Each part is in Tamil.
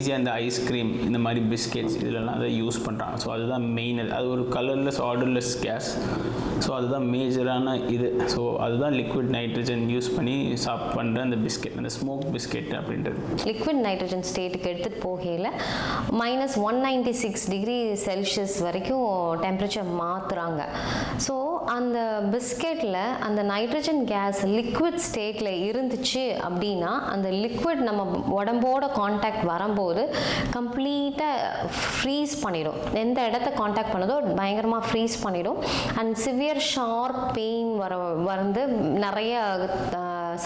ஈஸியாக இந்த ஐஸ்கிரீம் இந்த மாதிரி பிஸ்கெட்ஸ் இதிலலாம் அதை யூஸ் பண்ணுறாங்க ஸோ அதுதான் மெயின் அது. ஒரு கலர்லெஸ் ஆர்டர்லெஸ் கேஸ் ஸோ அதுதான் மேஜரான இது. ஸோ அதுதான் லிக்விட் நைட்ரஜன் யூஸ் பண்ணி சாப் பண்ணுற அந்த பிஸ்கெட் அந்த ஸ்மோக் பிஸ்கெட் அப்படின்றது. லிக்விட் நைட்ரஜன் ஸ்டேட்டுக்கு எடுத்துகிட்டு போகையில் minus one ninety six degree Celsius வரைக்கும் டெம்பரேச்சர் மாற்றுறாங்க ஸோ அந்த பிஸ்கெட்டில் அந்த நைட்ரஜன் கேஸ் லிக்விட் ஸ்டேட்டில் இருந்துச்சு அப்படின்னா அந்த லிக்விட் நம்ம உடம்போட காண்டாக்ட் வரும்போது கம்ப்ளீட்டாக ஃப்ரீஸ் பண்ணிடும். எந்த இடத்த காண்டாக்ட் பண்ணதோ பயங்கரமாக ஃப்ரீஸ் பண்ணிடும். அண்ட் சிவியர் ஷார்ப் பெயின் வர வந்து நிறைய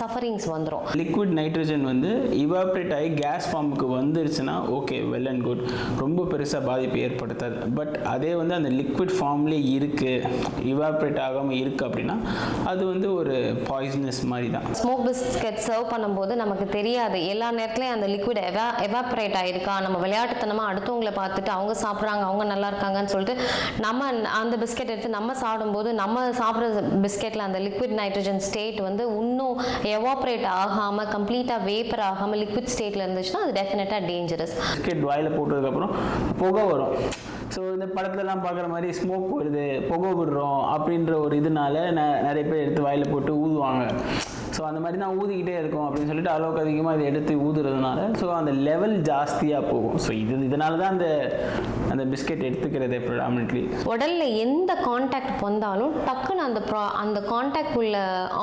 சஃபரிங்ஸ் வந்துடும் லிக்விட் நைட்ரஜன் வந்து இவாப்ரேட் ஆகி கேஸ் ஃபார்முக்கு வந்துருச்சுன்னா ஓகே வெல் அண்ட் குட் ரொம்ப பெருசாக பாதிப்பு ஏற்படுத்தாது. பட் அதே வந்து அந்த லிக்விட் ஃபார்ம்லேயே இருக்குது இவாப்ரேட் ஆகாமல் இருக்குது அப்படின்னா அது வந்து ஒரு பாய்சனஸ் மாதிரி தான். ஸ்மோக் பிஸ்கெட் சர்வ் பண்ணும்போது நமக்கு தெரியாது. எல்லா நேரத்துலையும் அந்த லிக்விட் எவா எவாப்ரேட் ஆயிருக்கா? நம்ம விளையாட்டுத்தனமாக அடுத்தவங்களை பார்த்துட்டு அவங்க சாப்பிட்றாங்க அவங்க நல்லா இருக்காங்கன்னு சொல்லிட்டு நம்ம அந்த பிஸ்கெட் எடுத்து நம்ம சாப்பிடும்போது நம்ம சாப்பிட்ற பிஸ்கெட்டில் அந்த லிக்விட் நைட்ரஜன் ஸ்டேட் வந்து இன்னும் எவாப்ரேட் ஆகாமல் கம்ப்ளீட்டாக வேப்பர் ஆகாமல் லிக்விட் ஸ்டேட்டில் இருந்துச்சுன்னா அது டெஃபினட்டாக டேஞ்சரஸ் பிஸ்கெட் வாயில் போட்டதுக்கப்புறம் புகை வரும். ஸோ இந்த படத்துலலாம் பார்க்குற மாதிரி ஸ்மோக் வருது புகை விடுறோம் அப்படின்ற ஒரு இதனால ந நிறைய பேர் எடுத்து வாயில் போட்டு ஊதுவாங்க. ஸோ அந்த மாதிரி தான் ஊதிக்கிட்டே இருக்கும் அப்படின்னு சொல்லிட்டு அளவுக்கு அதிகமாக இதை எடுத்து ஊதுறதுனால ஸோ அந்த லெவல் ஜாஸ்தியாக போகும். ஸோ இது இதனால தான் அந்த அந்த பிஸ்கெட் எடுத்துக்கிறதே ப்ரிடாமினெட்லி உடலில் எந்த காண்டாக்ட் வந்தாலும் டக்குன்னு அந்த ப்ரா அந்த காண்டாக்ட் உள்ள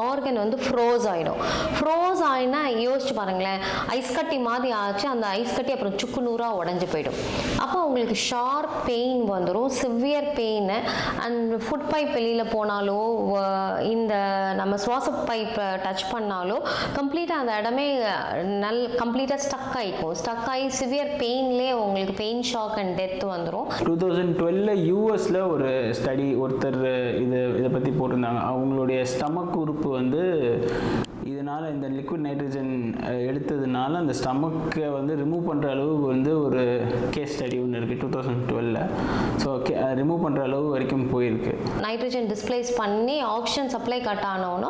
ஆர்கன் வந்து ஃப்ரோஸ் ஆகிடும் ஃப்ரோஸ் ஆகினா யோசிச்சு பாருங்களேன் ஐஸ் கட்டி மாதிரி ஆச்சு அந்த ஐஸ் கட்டி அப்புறம் சுக்கு நூறாக உடஞ்சி போயிடும். அப்போ உங்களுக்கு ஷார்ப் பெயின் வந்துடும் severe pain and food pipe வெளியில் போனாலோ இந்த நம்ம சுவாச பைப்பை டச் பண்ணாலோ கம்ப்ளீட்டாக அந்த இடமே நல் கம்ப்ளீட்டாக ஸ்டக் ஆகிக்கும் ஸ்டக் ஆகி சிவியர் பெயின்லேயே உங்களுக்கு பெயின் ஷாக் அண்ட் டெத் வந்துடும் டூ தௌசண்ட் டுவெல்ல யூஎஸில் ஒரு ஸ்டடி ஒருத்தர் இது இதை பற்றி போட்டிருந்தாங்க. அவங்களுடைய ஸ்டமக் உறுப்பு வந்து இதனால் இந்த லிக்விட் நைட்ரஜன் எடுத்ததுனால அந்த ஸ்டமக்கை வந்து ரிமூவ் பண்ணுற அளவு வந்து ஒரு கேஸ் ஸ்டடி ஒன்று இருக்குது டூ தௌசண்ட் டுவெல்ல ஸோ ரிமூவ் பண்ணுற அளவு வரைக்கும் போயிருக்கு. நைட்ரஜன் டிஸ்பிளேஸ் பண்ணி ஆக்சிஜன் சப்ளை கட் ஆனோன்னா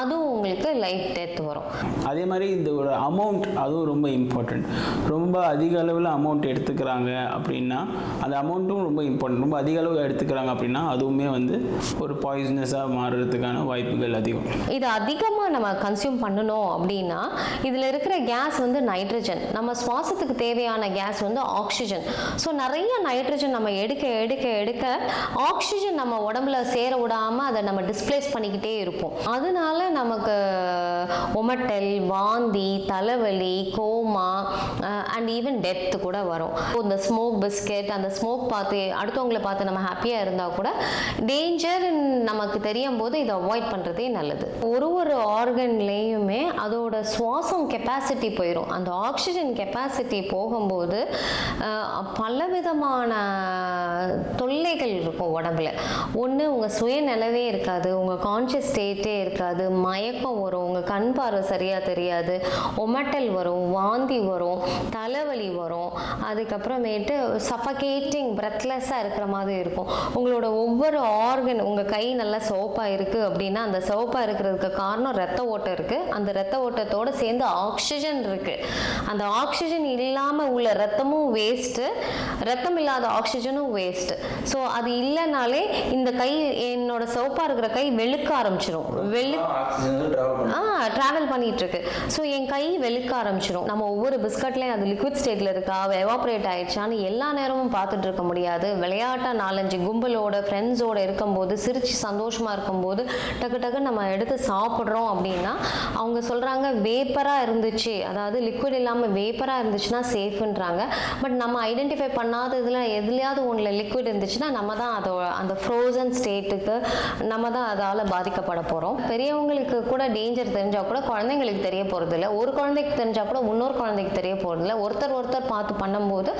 அதுவும் உங்களுக்கு லைஃப் டெத் வரும். அதே மாதிரி இந்த ஒரு அமௌண்ட் அதுவும் ரொம்ப இம்பார்ட்டண்ட் ரொம்ப அதிக அளவில் அமௌண்ட் எடுத்துக்கிறாங்க அப்படின்னா அந்த அமௌண்ட்டும் ரொம்ப இம்பார்ட்டன்ட் ரொம்ப அதிக அளவு எடுத்துக்கிறாங்க அப்படின்னா அதுவுமே வந்து ஒரு பாய்சனஸாக மாறுறதுக்கான வாய்ப்புகள் அதிகம். இது அதிகமாக நம்ம கன்சியூம் பண்ணணும் அப்படின்னா இதில் இருக்கிற கேஸ் வந்து நைட்ரஜன் நம்ம சுவாசத்துக்கு தேவையான கேஸ் வந்து ஆக்சிஜன் ஸோ நிறைய நைட்ரஜன் நம்ம எடுக்க எடுக்க எடுக்க ஆக்சிஜன் நம்ம உடம்புல சேர விடாமல் அதை நம்ம டிஸ்பிளேஸ் பண்ணிக்கிட்டே இருப்போம். அதனால நமக்கு ஒமட்டல் வாந்தி தலைவலி கோமா அண்ட் ஈவன் டெத்து கூட வரும். இந்த ஸ்மோக் பிஸ்கெட் அந்த ஸ்மோக் பார்த்து அடுத்தவங்களை பார்த்து நம்ம ஹாப்பியாக இருந்தால் கூட டேஞ்சர் நமக்கு தெரியும் போது இதை அவாய்ட் பண்ணுறதே நல்லது. ஒரு ஒரு ஆர்கன்லேயும் அதோட சுவாசம் கெப்பாசிட்டி போயிடும் அந்த ஆக்சிஜன் கெப்பாசிட்டி போகும்போது பலவிதமான தொல்லைகள் இருக்கும் உடம்புல. ஒன்று உங்கள் சுயநிலவே இருக்காது உங்கள் கான்ஷியஸ் ஸ்டேட்டே இருக்காது மயக்கம் வரும் உங்கள் கண் பார்வை சரியாக தெரியாது ஒமட்டல் வரும் வாந்தி வரும் தலைவலி வரும் அதுக்கப்புறமேட்டு சஃபகேட்டிங் பிரெத்லெஸ்ஸாக இருக்கிற மாதிரி இருக்கும். உங்களோட ஒவ்வொரு ஆர்கன் உங்கள் கை நல்லா சிவப்பாக இருக்குது அப்படின்னா அந்த சிவப்பாக இருக்கிறதுக்கு காரணம் ரத்த ஓட்டம் இருக்குது அந்த ரத்த ஓட்டத்தோடு சேர்ந்து ஆக்சிஜன் இருக்குது அந்த ஆக்சிஜன் இல்லாமல் உள்ள ரத்தமும் வேஸ்ட்டு ரத்தம் இல்லாத ஆக்சிஜனும் வேஸ்ட்டு ஸோ அது இல்லைனாலே இந்த கை என்னோட சிவப்பாக இருக்கிற கை வெளுக்க ஆரம்பிச்சிடும் வெளு ஆ ட்ராவல் பண்ணிட்டு இருக்கு ஸோ என் கை வெளுக்க ஆரம்பிச்சிடும் நம்ம ஒவ்வொரு பிஸ்கட்லேயும் அது லிக்விட் ஸ்டேட்டில் இருக்கா எவாப்ரேட் ஆயிடுச்சான்னு எல்லா நேரமும் பார்த்துட்டு இருக்க முடியாது. விளையாட்டா நாலஞ்சு கும்பலோட ஃப்ரெண்ட்ஸோட இருக்கும்போது சிரிச்சு சந்தோஷமா இருக்கும்போது டக்கு டக்கு நம்ம எடுத்து சாப்பிட்றோம் அப்படின்னா அவங்க சொல்கிறாங்க வேப்பராக இருந்துச்சு. அதாவது லிக்விட் இல்லாமல் வேப்பராக இருந்துச்சுன்னா சேஃப்ன்றாங்க பட் நம்ம ஐடென்டிஃபை பண்ணாததுல எதுலையாவது ஒன்றில் லிக்விட் இருந்துச்சுன்னா நம்ம தான் அதோ அந்த ஃப்ரோசன் ஸ்டேட்டுக்கு நம்ம தான் அதால் பாதிக்கப்பட போகிறோம் பெரியவங்களுக்கு கூட டேஞ்சர் தெரிஞ்சால் கூட குழந்தைங்களுக்கு தெரிய போகிறதில்ல ஒரு குழந்தைக்கு தெரிஞ்சால் கூட இன்னொரு குழந்தைக்கு தெரிய போகிறதில்ல ஒருத்தர் ஒருத்தர் பார்த்து பண்ணும்போது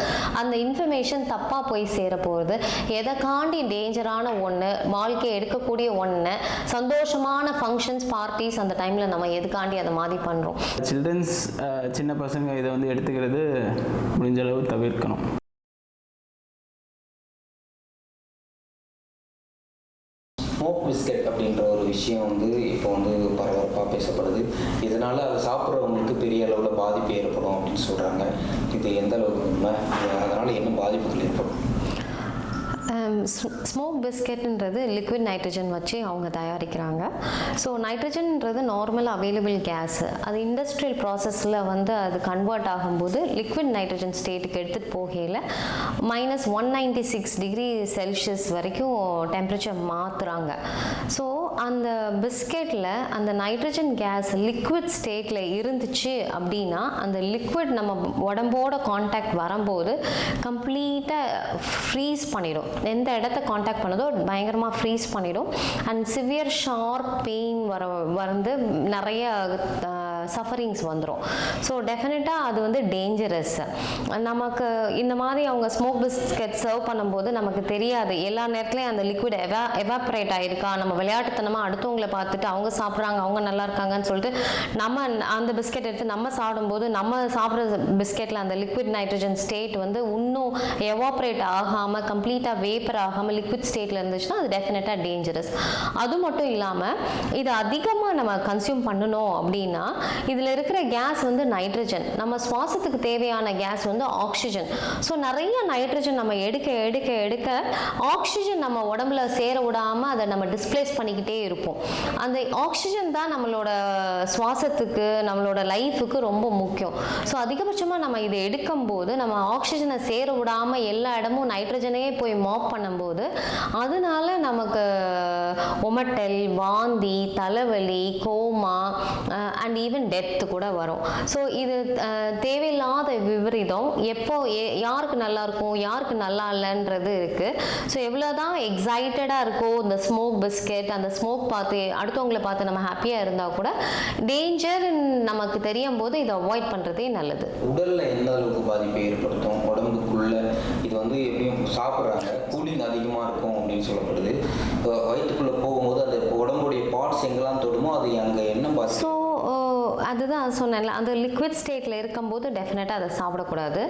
அந்த இன்ஃபர்மேஷன் தப்பாக போய் சேர போகுது. எதை காண்டி டேஞ்சரான ஒன்று வாழ்க்கையை எடுக்கக்கூடிய ஒன்று சந்தோஷமான ஃபங்க்ஷன்ஸ் பார்ட்டிஸ் அந்த டைமில் நம்ம எதுக்காண்டி அதை மாதிரி பண்ணுறோம் சில்ட்ரன்ஸ் சின்ன பசங்க இதை வந்து எடுத்துக்கிறது முடிஞ்ச அளவு தவிர்க்கணும். ஸ்மோக் பிஸ்கெட் அப்படின்ற ஒரு விஷயம் வந்து இப்போ வந்து பரபரப்பாக பேசப்படுது. இதனால அதை சாப்பிட்றவங்களுக்கு பெரிய அளவில் பாதிப்பு ஏற்படும் அப்படின்னு சொல்கிறாங்க இது எந்த அளவுக்கு உண்மை? அதனால என்ன பாதிப்புகள் ஏற்படும்? ஸ்மோக் பிஸ்கெட்ன்றது லிக்விட் நைட்ரஜன் வச்சு அவங்க தயாரிக்கிறாங்க. ஸோ நைட்ரஜன்ன்றது நார்மல் அவைலபிள் கேஸு அது இண்டஸ்ட்ரியல் ப்ராசஸில் வந்து அது கன்வெர்ட் ஆகும்போது லிக்விட் நைட்ரஜன் ஸ்டேட்டுக்கு எடுத்துகிட்டு போகையில் minus one ninety six degree Celsius வரைக்கும் டெம்பரேச்சர் மாற்றுறாங்க ஸோ அந்த பிஸ்கெட்டில் அந்த நைட்ரஜன் கேஸ் லிக்விட் ஸ்டேட்டில் இருந்துச்சு அப்படின்னா அந்த லிக்விட் நம்ம உடம்போட காண்டாக்ட் வரும்போது கம்ப்ளீட்டாக ஃப்ரீஸ் பண்ணிடும். எந்த இடத்த காண்டாக்ட் பண்ணுதோ பயங்கரமாக ஃப்ரீஸ் பண்ணிடும். அண்ட் சிவியர் ஷார்ப் பெயின் வர வந்து நிறைய சஃபரிங்ஸ் வந்துடும் ஸோ டெஃபினட்டாக அது வந்து டேஞ்சரஸ் நமக்கு இந்த மாதிரி அவங்க ஸ்மோக் பிஸ்கெட் சர்வ் பண்ணும்போது நமக்கு தெரியாது. எல்லா நேரத்துலையும் அந்த லிக்விட் எவா எவாப்ரேட் ஆயிருக்கா? நம்ம விளையாட்டுத்தனமாக அடுத்தவங்களை பார்த்துட்டு அவங்க சாப்பிட்றாங்க அவங்க நல்லா இருக்காங்கன்னு சொல்லிட்டு நம்ம அந்த பிஸ்கெட் எடுத்து நம்ம சாப்பிடும்போது நம்ம சாப்பிட்ற பிஸ்கெட்டில் அந்த லிக்விட் நைட்ரஜன் ஸ்டேட் வந்து இன்னும் எவாப்ரேட் ஆகாமல் கம்ப்ளீட்டாக வேப்பர் ஆகாமல் லிக்விட் ஸ்டேட்டில் இருந்துச்சுன்னா அது டெஃபினட்டாக டேஞ்சரஸ் அது மட்டும் இல்லாமல் இது அதிகமாக நம்ம கன்சியூம் பண்ணணும் அப்படின்னா இதில் இருக்கிற கேஸ் வந்து நைட்ரஜன் நம்ம சுவாசத்துக்கு தேவையான கேஸ் வந்து ஆக்சிஜன் ஸோ நிறைய நைட்ரஜன் நம்ம எடுக்க எடுக்க எடுக்க ஆக்சிஜன் நம்ம உடம்புல சேர விடாமல் அதை நம்ம டிஸ்பிளேஸ் பண்ணிக்கிட்டே இருப்போம். அந்த ஆக்சிஜன் தான் நம்மளோட சுவாசத்துக்கு நம்மளோட லைஃபுக்கு ரொம்ப முக்கியம். ஸோ அதிகபட்சமாக நம்ம இதை எடுக்கும்போது நம்ம ஆக்சிஜனை சேர விடாமல் எல்லா இடமும் நைட்ரஜனே போய் மாப் பண்ணும்போது அதனால நமக்கு ஒமட்டல் வாந்தி தலைவலி கோமா அண்ட் ஈவன் டெத்து கூட வரும். ஸோ இது தேவையில்லாத விபரீதம். எப்போ யாருக்கு நல்லா இருக்கும் யாருக்கு நல்லா இல்லைன்றது இருக்குது ஸோ எவ்வளோ தான் எக்ஸைட்டடாக இருக்கோ இந்த ஸ்மோக் பிஸ்கெட் அந்த ஸ்மோக் பார்த்து அடுத்தவங்களை பார்த்து நம்ம ஹாப்பியாக இருந்தால் கூட டேஞ்சர் நமக்கு தெரியும் போது இதை அவாய்ட் பண்ணுறதே நல்லது. உடல்ல எந்த அளவுக்கு பாதிப்பை ஏற்படுத்தும்? உடம்புக்குள்ள இது வந்து எப்படியும் சாப்பிட்றாங்க. கூலிங் அதிகமாக இருக்கும் அப்படின்னு சொல்லப்படுது. வயிற்றுக்குள்ளே போகும்போது அந்த உடம்புடைய பார்ட்ஸ் எங்கெல்லாம் தொடுமோ அது அங்கே என்ன பாதிக்கும் அதுதான் சொன்னேன்ல அந்த லிக்விட் ஸ்டேட்டில் இருக்கும்போது டெஃபினட்டாக அதை சாப்பிடக்கூடாது.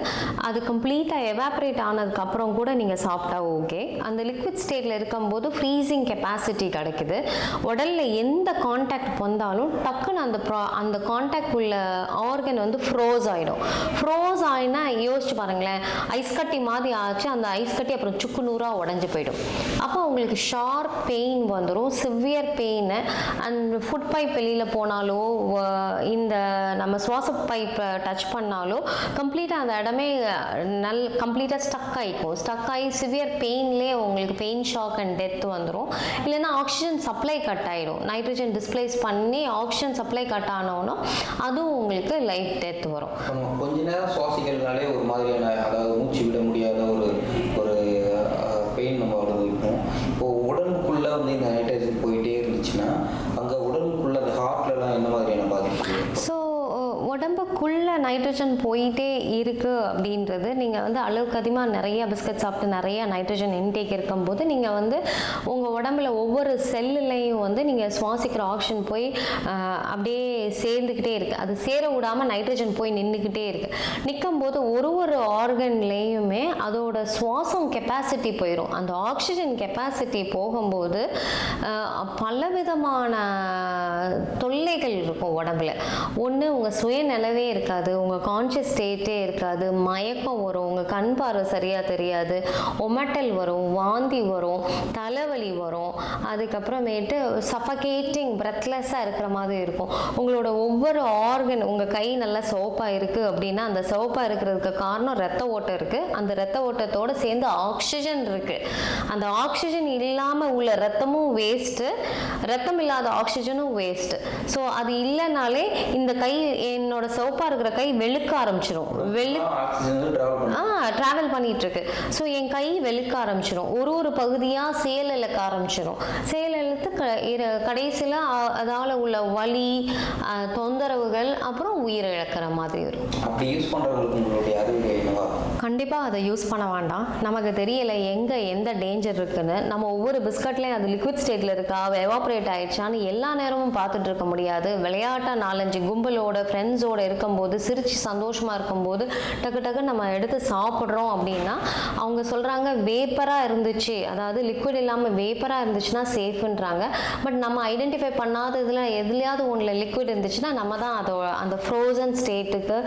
அது கம்ப்ளீட்டாக எவாப்ரேட் ஆனதுக்கப்புறம் கூட நீங்கள் சாப்பிட்டா ஓகே அந்த லிக்விட் ஸ்டேட்டில் இருக்கும்போது ஃப்ரீசிங் கெப்பாசிட்டி கிடைக்குது. உடலில் எந்த காண்டாக்ட் வந்தாலும் டக்குன்னு அந்த ப்ரா அந்த காண்டாக்ட் உள்ள ஆர்கன் வந்து ஃப்ரோஸ் ஆகிடும் ஃப்ரோஸ் ஆயினா யோசிச்சு பாருங்களேன் ஐஸ் கட்டி மாதிரி ஆச்சு அந்த ஐஸ் கட்டி அப்புறம் சுக்கு நூறாக உடஞ்சி போயிடும். அப்போ உங்களுக்கு ஷார்ப் பெயின் வந்துடும் severe pain and food pipe வெளியில் போனாலோ இந்த நம்ம சுவாச பைப்பை டச் பண்ணாலோ கம்ப்ளீட்டாக அந்த இடமே நல் கம்ப்ளீட்டாக ஸ்டக் ஆகிக்கும் ஸ்டக் ஆகி சிவியர் பெயின்லேயே உங்களுக்கு பெயின் ஷாக் அண்ட் டெத் வந்துடும் இல்லைன்னா ஆக்சிஜன் சப்ளை கட் ஆகிடும் நைட்ரஜன் டிஸ்பிளேஸ் பண்ணி ஆக்சிஜன் சப்ளை கட் ஆனோன்னா அதுவும் உங்களுக்கு லைஃப் டெத் வரும். கொஞ்ச நேரம் சுவாசிக்கிறதுனாலே ஒரு மாதிரியான அதாவது மூச்சு விட முடியும் ஒரு ஒரு பெயின் நம்ம அனுபவிப்போம் இப்போ உடம்புக்குள்ளே வந்து இந்த நைட்ரஜன் போயிட்டே இருந்துச்சுன்னா அங்கே உடம்புக்குள்ள அந்த ஹார்ட்லலாம் என்ன மாதிரியான பாதிப்பு ஸோ உடம்புக்குள்ளே நைட்ரஜன் போயிட்டே இருக்குது அப்படின்றது நீங்கள் வந்து அளவுக்கு அதிகமாக நிறைய பிஸ்கட் சாப்பிட்டு நிறைய நைட்ரஜன் இன்டேக் இருக்கும்போது நீங்கள் வந்து உங்கள் உடம்புல ஒவ்வொரு செல்லுலையும் வந்து நீங்கள் சுவாசிக்கிற ஆக்ஷன் போய் அப்படியே சேர்ந்துக்கிட்டே இருக்குது அது சேர விடாமல் நைட்ரஜன் போய் நின்றுக்கிட்டே இருக்குது நிற்கும் போது ஒரு ஒரு ஆர்கன்லேயுமே அதோட சுவாசம் கெப்பாசிட்டி போயிடும் அந்த ஆக்சிஜன் கெப்பாசிட்டி போகும்போது பலவிதமான தொல்லைகள் இருக்கும் உடம்புல. ஒன்று உங்கள் சுய நிலவே இருக்காது உங்கள் கான்ஷியஸ் ஸ்டேட்டே இருக்காது மயக்கம் வரும் உங்கள் கண் பார்வை சரியாக தெரியாது ஒமட்டல் வரும் வாந்தி வரும் தலைவலி வரும் அதுக்கப்புறமேட்டு சஃபகேட்டிங் பிரெத்லெஸ்ஸாக இருக்கிற மாதிரி இருக்கும். உங்களோட ஒவ்வொரு ஆர்கன் உங்கள் கை நல்லா சோப்பாக இருக்குது அப்படின்னா அந்த சோப்பாக இருக்கிறதுக்கு காரணம் ரத்த ஓட்டம் இருக்குது அந்த ரத்த ஓட்டத்தோடு சேர்ந்து ஆக்சிஜன் இருக்குது அந்த ஆக்சிஜன் இல்லாமல் உள்ள ரத்தமும் வேஸ்ட்டு ரத்தம் இல்லாத ஆக்சிஜனும் வேஸ்ட்டு ஸோ அது இல்லைனாலே இந்த கை என்னோட சிவப்பாக இருக்கிற கை வெளுக்க ஆரம்பிச்சிடும் வெளு ட்ராவல் பண்ணி ஆ ட்ராவல் பண்ணிட்டு இருக்கு ஸோ என் கை வெளுக்க ஆரம்பிச்சிடும் ஒரு ஒரு பகுதியாக சேல் இழக்க ஆரம்பிச்சிடும் சேல் இழுத்து க கடைசியில் அதால் உள்ள வலி தொந்தரவுகள் அப்புறம் உயிர் இழக்கிற மாதிரி வரும். அப்படி யூஸ் பண்ணுறவங்களுக்கு உங்களுடைய அறிவுரை என்னவா கண்டிப்பாக அதை யூஸ் பண்ண வேண்டாம். நமக்கு தெரியல எங்கே எந்த டேஞ்சர் இருக்குன்னு. நம்ம ஒவ்வொரு பிஸ்கட்லேயும் அது லிக்விட் ஸ்டேட்டில் இருக்கா? எவாப்ரேட் ஆயிடுச்சான்னு எல்லா நேரமும் பார்த்துட்டு இருக்க முடியாது. விளையாட்டாக நாலஞ்சு கும்பலோட ஃப்ரெண்ட்ஸோட இருக்கும்போது சிரித்து சந்தோஷமாக இருக்கும்போது டக்கு டக்கு நம்ம எடுத்து சாப்பிட்றோம் அப்படின்னா அவங்க சொல்கிறாங்க வேப்பராக இருந்துச்சு. அதாவது லிக்விட் இல்லாமல் வேப்பராக இருந்துச்சுன்னா சேஃப்ன்றாங்க பட் நம்ம ஐடென்டிஃபை பண்ணாததுல எதுலையாவது ஒன்றில் லிக்விட் இருந்துச்சுன்னா நம்ம தான் அதோட அந்த ஃப்ரோசன் ஸ்டேட்டுக்கு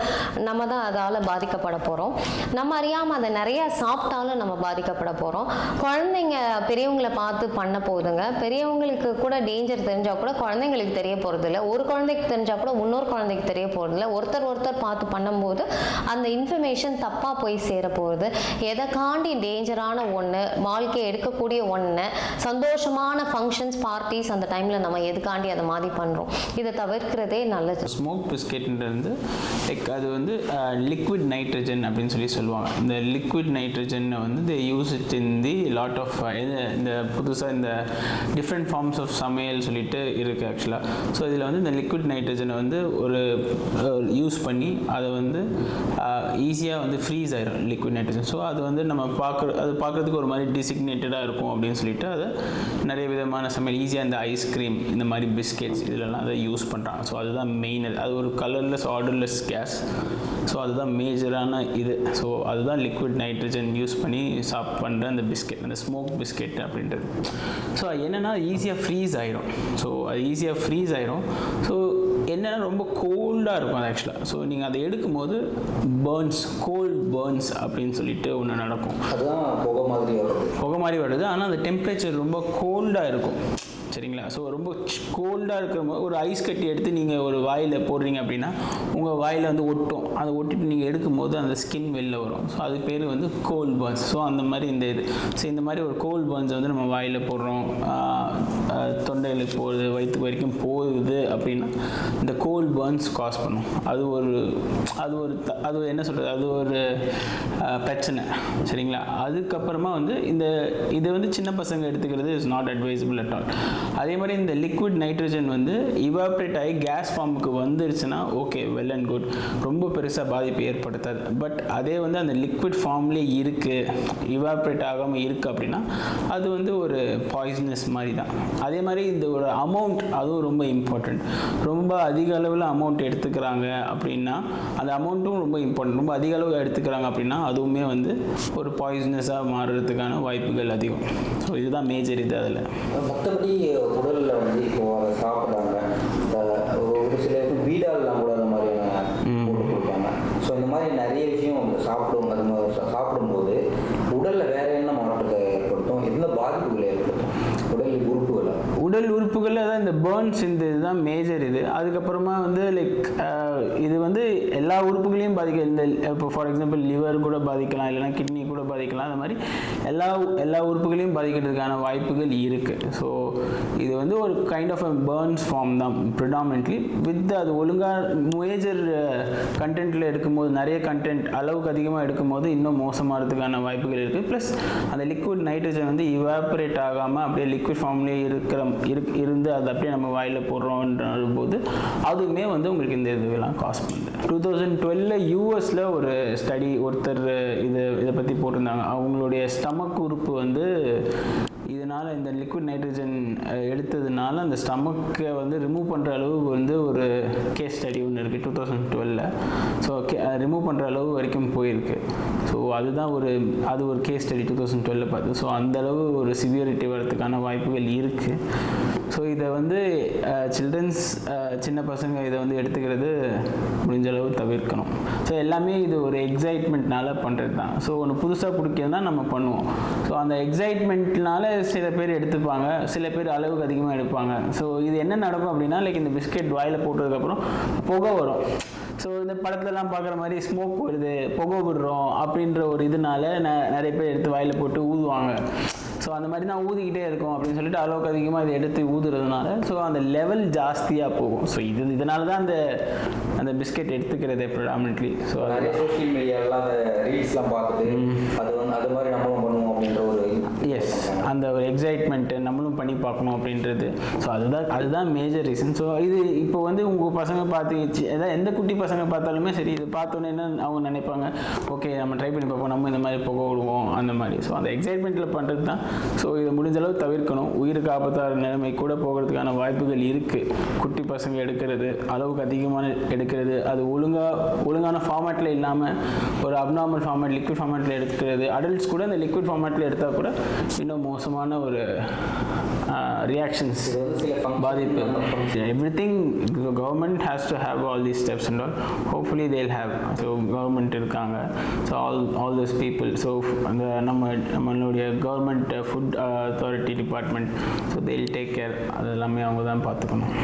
நம்ம தான் அதால் பாதிக்கப்பட போகிறோம் நம்ம அறியாமல் அதை நிறையா சாப்பிட்டாலும் நம்ம பாதிக்கப்பட போகிறோம் குழந்தைங்க பெரியவங்களை பார்த்து பண்ண போகுதுங்க. பெரியவங்களுக்கு கூட டேஞ்சர் தெரிஞ்சால் கூட குழந்தைங்களுக்கு தெரிய போகிறதில்ல ஒரு குழந்தைக்கு தெரிஞ்சால் கூட இன்னொரு குழந்தைக்கு தெரிய போகிறதில்ல ஒருத்தர் ஒருத்தர் பார்த்து பண்ணும்போது அந்த இன்ஃபர்மேஷன் தப்பாக போய் சேர போகுது. எதை காண்டி டேஞ்சரான ஒன்று வாழ்க்கையை எடுக்கக்கூடிய ஒன்று சந்தோஷமான ஃபங்க்ஷன்ஸ் பார்ட்டிஸ் அந்த டைமில் நம்ம எதுக்காண்டி அதை மாதிரி பண்ணுறோம் இதை தவிர்க்கிறதே நல்லது. ஸ்மோக் பிஸ்கெட்ன்றது லைக் அது வந்து லிக்விட் நைட்ரஜன் அப்படின்னு சொல்லி சொல்லுவாங்க. இந்த லிக்விட் நைட்ரஜனை வந்து they use it in the lot of இந்த புதுசாக இந்த டிஃப்ரெண்ட் ஃபார்ம்ஸ் ஆஃப் சமையல் சொல்லிட்டு இருக்குது ஆக்சுவலாக ஸோ இதில் வந்து இந்த லிக்விட் நைட்ரஜனை வந்து ஒரு யூஸ் பண்ணி அதை வந்து ஈஸியாக வந்து ஃப்ரீஸ் ஆயிரும் லிக்விட் நைட்ரஜன் ஸோ அது வந்து நம்ம பார்க்குற அது பார்க்குறதுக்கு ஒரு மாதிரி டிசிக்னேட்டடாக இருக்கும் அப்படின்னு சொல்லிட்டு அதை நிறைய விதமான சமையல் ஈஸியாக இந்த ஐஸ்கிரீம் இந்த மாதிரி பிஸ்கெட்ஸ் இதிலலாம் அதை யூஸ் பண்ணுறாங்க ஸோ அதுதான் மெயின் அது ஒரு கலர்லெஸ் ஆர்டர்லெஸ் கேஸ் ஸோ அதுதான் மேஜரான இது. ஸோ அதுதான் லிக்விட் நைட்ரஜன் யூஸ் பண்ணி சாப் பண்ணுற அந்த பிஸ்கெட் அந்த ஸ்மோக் பிஸ்கெட் அப்படின்றது. ஸோ என்னென்னா ஈஸியாக ஃப்ரீஸ் ஆயிரும். ஸோ அது ஈஸியாக ஃப்ரீஸ் ஆயிரும். ஸோ என்னென்னா ரொம்ப கோல்டாக இருக்கும் அது ஆக்சுவலாக ஸோ நீங்கள் அதை எடுக்கும்போது பேர்ன்ஸ் கோல்ட் பேர்ன்ஸ் அப்படின்னு சொல்லிட்டு ஒன்று நடக்கும். அதுதான் புகை மாதிரி வருது புகை மாதிரி வருது. ஆனால் அந்த டெம்பரேச்சர் ரொம்ப கோல்டாக இருக்கும். சரிங்களா? ஸோ ரொம்ப கோல்டாக இருக்கிற ஒரு ஐஸ் கட்டி எடுத்து நீங்கள் ஒரு வாயில் போடுறீங்க அப்படின்னா உங்கள் வாயில் வந்து ஒட்டும். அதை ஒட்டிட்டு நீங்கள் எடுக்கும்போது அந்த ஸ்கின் வெளில வரும். ஸோ அது பேர் வந்து கோல் பர்ன்ஸ் ஸோ அந்த மாதிரி இந்த இது. ஸோ இந்த மாதிரி ஒரு கோல் பர்ன்ஸை வந்து நம்ம வாயில் போடுறோம். தொண்டைகளுக்கு போகுது வயிற்று வரைக்கும் போகுது அப்படின்னா இந்த கோல் பர்ன்ஸ் காஸ் பண்ணும். அது ஒரு அது ஒரு அது என்ன சொல்கிறது அது ஒரு பிரச்சனை. சரிங்களா? அதுக்கப்புறமா வந்து இந்த இது வந்து சின்ன பசங்க எடுத்துக்கிறது is not advisable at all அதே மாதிரி இந்த லிக்விட் நைட்ரஜன் வந்து இவாப்ரேட் ஆகி கேஸ் ஃபார்முக்கு வந்துருச்சுன்னா ஓகே வெல் அண்ட் குட் ரொம்ப பெருசாக பாதிப்பு ஏற்படுத்தாது. பட் அதே வந்து அந்த லிக்விட் ஃபார்ம்லேயே இருக்குது இவாப்ரேட் ஆகாமல் இருக்குது அப்படின்னா அது வந்து ஒரு பாய்சனஸ் மாதிரி தான் அதே மாதிரி இந்த ஒரு அமௌண்ட் அதுவும் ரொம்ப இம்பார்ட்டண்ட் ரொம்ப அதிக அளவில் அமௌண்ட் எடுத்துக்கிறாங்க அப்படின்னா அந்த அமௌண்ட்டும் ரொம்ப இம்பார்ட்டன்ட் ரொம்ப அதிக அளவு எடுத்துக்கிறாங்க அப்படின்னா அதுவுமே வந்து ஒரு பாய்சனஸாக மாறுறதுக்கான வாய்ப்புகள் அதிகம். ஸோ இதுதான் மேஜர் இது அதில். மற்றபடி உடலில் வந்து இப்போ அதை சாப்பிட்றாங்க ஒரு சிலருக்கு பீடால்லாம் கூட அந்த மாதிரியான போட்டு கொடுப்பாங்க. ஸோ இந்த மாதிரி நிறைய விஷயம் சாப்பிடும் அது மாதிரி சாப்பிடும்போது உடலில் வேற என்ன மாற்றத்தை ஏற்படுத்தும்? எந்த பாதிப்புகளை ஏற்படுத்தும்? உடல் உறுப்புகளை. உடல் உறுப்புகளில் தான் இந்த பேர்ன்ஸ் இந்த இதுதான் மேஜர் இது. அதுக்கப்புறமா வந்து லைக் இது வந்து எல்லா உறுப்புகளையும் பாதிக்க இந்த இப்போ ஃபார் எக்ஸாம்பிள் லிவர் கூட பாதிக்கலாம் இல்லைனா கிட்னி கூட பாதிக்கலாம். அந்த மாதிரி எல்லா எல்லா உறுப்புகளையும் பாதிக்கிறதுக்கான வாய்ப்புகள் இருக்குது ஸோ இது வந்து ஒரு kind of a burns form தான் ப்ரிடாமினென்ட்லி வித் அது ஒழுங்காக மேஜர் கண்டென்ட்டில் எடுக்கும்போது நிறைய கண்டென்ட் அளவுக்கு அதிகமாக எடுக்கும்போது இன்னும் மோசமாகிறதுக்கான வாய்ப்புகள் இருக்குது ப்ளஸ் அந்த லிக்விட் நைட்ரஜன் வந்து இவாபரேட் ஆகாமல் அப்படியே லிக்விட் ஃபார்ம்லேயே இருக்கிற இருக் இருந்து அதை அப்படியே நம்ம வாயில் போடுறோன்ற போது அதுவுமே வந்து உங்களுக்கு இந்த இதுவெல்லாம் காஸ் பண்ணுது. டூ தௌசண்ட் டுவெல்ல யூஎஸில் ஒரு ஸ்டடி ஒருத்தர் இது இதை பற்றி போட்டிருந்தாங்க அவங்களுடைய ஸ்டமக் உறுப்பு வந்து இதனால் இந்த லிக்விட் நைட்ரஜன் எடுத்ததுனால அந்த ஸ்டமக்கை வந்து ரிமூவ் பண்ணுற அளவு வந்து ஒரு கேஸ் ஸ்டடி ஒன்று இருக்குது டூ தௌசண்ட் டுவெலில் ஸோ கே ரிமூவ் பண்ணுற அளவு வரைக்கும் போயிருக்கு. ஸோ அதுதான் ஒரு அது ஒரு கேஸ் ஸ்டடி டூ தௌசண்ட் டுவெல்ல பார்த்து ஸோ அளவு ஒரு சிவியரிட்டி வரதுக்கான வாய்ப்புகள் இருக்குது ஸோ இதை வந்து சில்ட்ரன்ஸ் சின்ன பசங்க இதை வந்து எடுத்துக்கிறது முடிஞ்ச அளவு தவிர்க்கணும். ஸோ எல்லாமே இது ஒரு எக்ஸைட்மெண்ட்னால பண்ணுறது தான் ஸோ ஒன்று புதுசாக பிடிக்கிறது தான் நம்ம பண்ணுவோம். ஸோ அந்த எக்ஸைட்மெண்ட்னால சில பேர் எடுத்துப்பாங்க சில பேர் அளவுக்கு அதிகமாக எடுப்பாங்க. ஸோ இது என்ன நடக்கும் அப்படின்னா லைக் இந்த பிஸ்கெட் வாயில் போட்டதுக்கப்புறம் புகை வரும். ஸோ இந்த படத்துலலாம் பார்க்குற மாதிரி ஸ்மோக் வருது புகை விடுறோம் அப்படின்ற ஒரு இதனால ந- நிறைய பேர் எடுத்து வாயில் போட்டு ஊதுவாங்க. ஸோ அந்த மாதிரி தான் ஊதிக்கிட்டே இருக்கும் அப்படின்னு சொல்லிட்டு அளவுக்கு அதிகமாக இதை எடுத்து ஊதுறதுனால ஸோ அந்த லெவல் ஜாஸ்தியாக போகும். ஸோ இது இதனால தான் அந்த அந்த பிஸ்கெட் எடுத்துக்கிறதே ப்ரிடாமினெட்லி ஸோ நிறைய சோஷியல் மீடியாலாம் அதை ரீல்ஸ்லாம் பார்த்துட்டு அது வந்து அது மாதிரி நம்மளும் பண்ணுவோம் அப்படின்ற ஒரு எஸ் அந்த ஒரு எக்ஸைட்மெண்ட்டு நம்மளும் பண்ணி பார்க்கணும் அப்படின்றது. ஸோ அதுதான் அதுதான் மேஜர் ரீசன் ஸோ இது இப்போ வந்து உங்கள் பசங்க பார்த்து அதாவது எந்த குட்டி பசங்க பார்த்தாலுமே சரி இது பார்த்தோன்னே என்ன அவங்க நினைப்பாங்க? ஓகே நம்ம ட்ரை பண்ணி பார்ப்போம். நம்ம இந்த மாதிரி புக விடுவோம். அந்த மாதிரி. ஸோ அந்த எக்ஸைட்மெண்ட்டில் பண்ணுறது தான் ஸோ இதை முடிஞ்ச அளவு தவிர்க்கணும். உயிருக்கு ஆபத்தான நிலைமை கூட போகிறதுக்கான வாய்ப்புகள் இருக்குது குட்டி பசங்க எடுக்கிறது அளவுக்கு அதிகமான எடுக்கிறது அது ஒழுங்காக ஒழுங்கான ஃபார்மேட்டில் இல்லாமல் ஒரு அப்நார்மல் ஃபார்மேட் லிக்விட் ஃபார்மேட்டில் எடுக்கிறது. அடல்ட்ஸ் கூட இந்த லிக்விட் ஃபார்மேட்டில் எடுத்தால் கூட இன்னும் மோசமான ஒரு ரியாக்ஷன்ஸ் பாதிப்பு. Everything government has to have all these steps and all hopefully they'll have so government இருக்காங்க. So all all this people so அந்த நம்ம நம்மளுடைய government food authority department so they'll take care அது எல்லாமே அவங்க தான் பார்த்துக்கணும்.